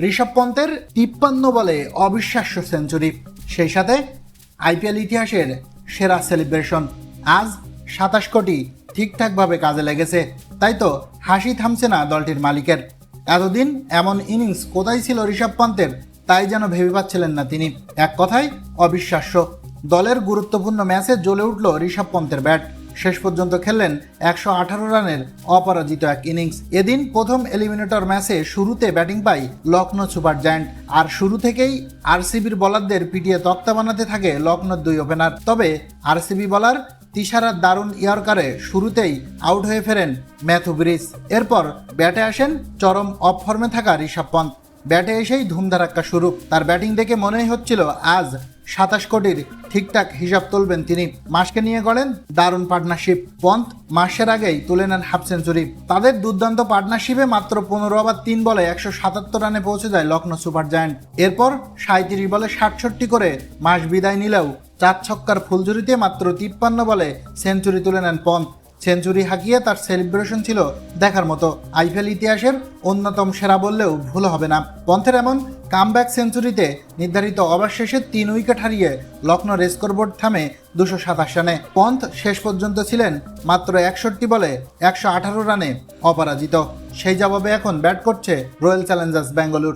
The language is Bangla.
ঋষভ পন্তের তিপ্পান্ন বলে অবিশ্বাস্য সেঞ্চুরি। সেই সাথে আইপিএল ইতিহাসের সেরা সেলিব্রেশন। আজ সাতাশ কোটি ঠিকঠাকভাবে কাজে লেগেছে। তাই তো হাসি থামছে না দলটির মালিকের। এতদিন এমন ইনিংস কোথায় ছিল ঋষভ পন্তের, তাই যেন ভেবে পাচ্ছিলেন না তিনি। এক কথায় অবিশ্বাস্য। দলের গুরুত্বপূর্ণ ম্যাচে জ্বলে উঠল ঋষভ পন্তের ব্যাট। শেষ পর্যন্ত খেললেন একশো আঠারো রানের অপরাজিত এক ইনিংস। এদিন প্রথম এলিমিনেটর ম্যাচে শুরুতে ব্যাটিং পাই লখনৌ সুপার জায়ান্ট। আর শুরু থেকেই আরসিবির বলারদের পিটিয়ে তক্তা বানাতে থাকে লখনৌর দুই ওপেনার। তবে আরসিবি বলার তিশারার দারুণ ইয়র্কারে শুরুতেই আউট হয়ে ফেরেন ম্যাথু ব্রিজ। এরপর ব্যাটে আসেন চরম অফ ফর্মে থাকা ঋষভ পন্থ। ব্যাটে এসেই ধুমধারাক্কা শুরু তার ব্যাটিং দেখে মনেই হচ্ছিল আজ সাতাশ কোটির ঠিকঠাক হিসাব তুলবেন তিনি। মাসকে নিয়ে গড়েন দারুণ পার্টনারশিপ। পন্থ মাসের আগেই তুলে নেন হাফ সেঞ্চুরি। তাদের দুর্দান্ত পার্টনারশিপে মাত্র পনেরো ওভার, তিন বলে একশো সাতাত্তর রানে পৌঁছে যায় লখনৌ সুপার জায়ান্ট। এরপর সাঁত্রিশ বলে ষাটষট্টি করে মাস বিদায় নিলেও চার ছক্কার ফুলঝুরিতে মাত্র তিপ্পান্ন বলে সেঞ্চুরি তুলে নেন পন্থ। সেঞ্চুরি হাঁকিয়ে তার সেলিব্রেশন ছিল দেখার মতো। আইপিএল ইতিহাসের অন্যতম সেরা বললেও ভুল হবে না। পন্থের এমন কামব্যাক সেঞ্চুরিতে নির্ধারিত ওভার শেষে তিন উইকেট হারিয়ে লখনৌ রেসকোরবোর্ড থামে দুশো সাতাশ রানে। পন্থ শেষ পর্যন্ত ছিলেন মাত্র একষট্টি বলে একশো আঠারো রানে অপরাজিত। সেই জবাবে এখন ব্যাট করছে রয়্যাল চ্যালেঞ্জার্স ব্যাঙ্গালুর।